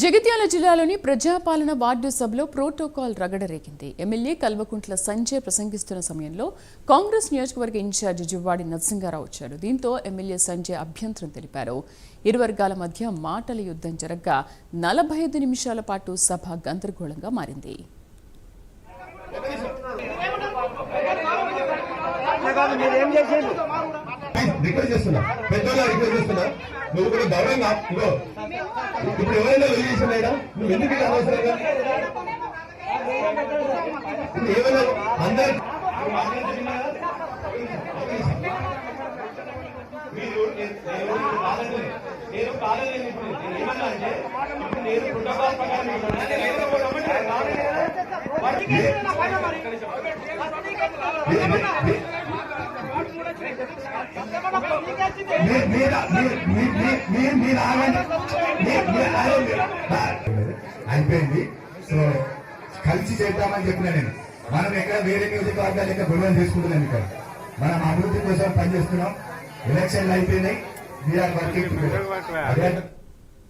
జగిత్యాల జిల్లాలోని ప్రజాపాలన వార్డు సభలో ప్రోటోకాల్ రగడరేగింది. ఎమ్మెల్యే కల్వకుంట్ల సంజయ్ ప్రసంగిస్తున్న సమయంలో కాంగ్రెస్ నియోజకవర్గ ఇన్ఛార్జి జువ్వాడి నరసింగారావు వచ్చారు. దీంతో ఎమ్మెల్యే సంజయ్ అభ్యంతరం తెలిపారు. ఇరు వర్గాల మధ్య మాటల యుద్ధం జరగ్గా నలభై ఐదు నిమిషాల పాటు సభ గందరగోళంగా మారింది. కాదు రిక్వెస్ట్ చేస్తున్నా. పెద్దగా రిక్వెస్ట్ చేస్తున్నా. నువ్వు కూడా గౌరవంగా ఇప్పుడు ఎవరైనా వెళ్ళి చేసినాయినా నువ్వు ఎందుకు అనవసరంగా ఏమైనా అందరు మీరు నేను కాదని ఏమన్నా అంటే ఇప్పుడు నేను ప్రోటోకాల్ ప్రకారం అయిపోయింది. సో కలిసి చేద్దామని చెప్పిన నేను. మనం ఎక్కడ వేరే నియోజకవర్గాలు ఎక్కడ గొడవలు చేసుకుంటున్నాం ఇక్కడ? మనం అభివృద్ధి కోసం పనిచేస్తున్నాం. ఎలక్షన్లు అయిపోయినాయి. We are working